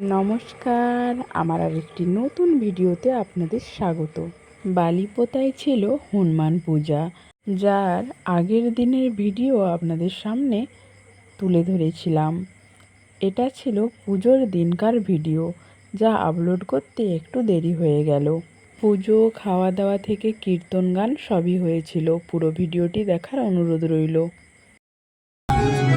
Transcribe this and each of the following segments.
নমস্কার, আমার আর একটি নতুন ভিডিওতে আপনাদের স্বাগত। বালিপোতায় ছিল হনুমান পূজা, যার আগের দিনের ভিডিও আপনাদের সামনে তুলে ধরেছিলাম। এটা ছিল পুজোর দিনকার ভিডিও, যা আপলোড করতে একটু দেরি হয়ে গেল। পুজো, খাওয়া দাওয়া থেকে কীর্তন গান সবই হয়েছিল। পুরো ভিডিওটি দেখার অনুরোধ রইল।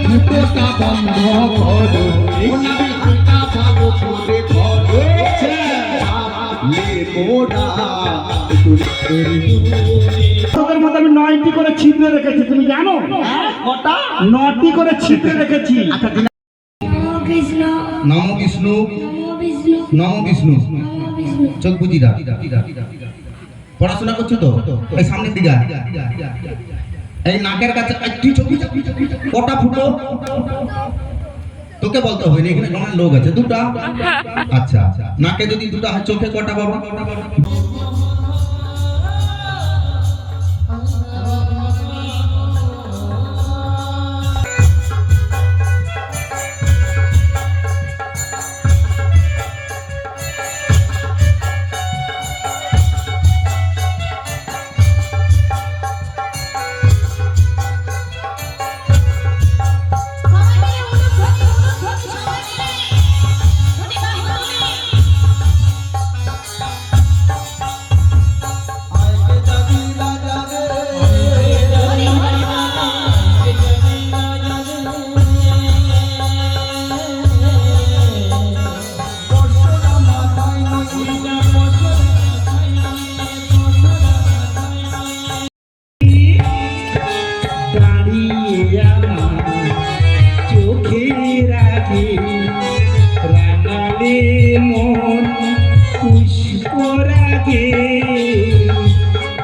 ফুটোটা বন্ধ করো ওনাদের ভালো করে ধরো তোদের মধ্যে আমি নয়টি করে ছিদ্র রেখেছি তুমি জানো? কটা? নটি করে ছিদ্র রেখেছি। কৃষ্ণ নম বিষ্ণু। নম বিষ্ণু। চোখ বুঝিরা পড়াশোনা করছ তো? এই সামনের দিকে এই নাকের কাছে কটা ফুটো। তোকে বলতে হবে না, এখানে অনেক লোক আছে। দুটা। আচ্ছা। আচ্ছা নাকে যদি দুটা চোখে কটা বাবা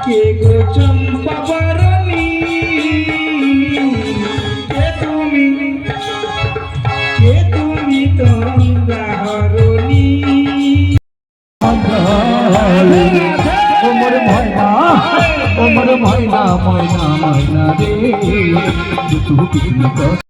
কে গো চম্পা বরণী? কে তুমি? কে তুমি তন্দ্রাহরণী ওমর ময়না ওমর ময়না ময়না রে। তুই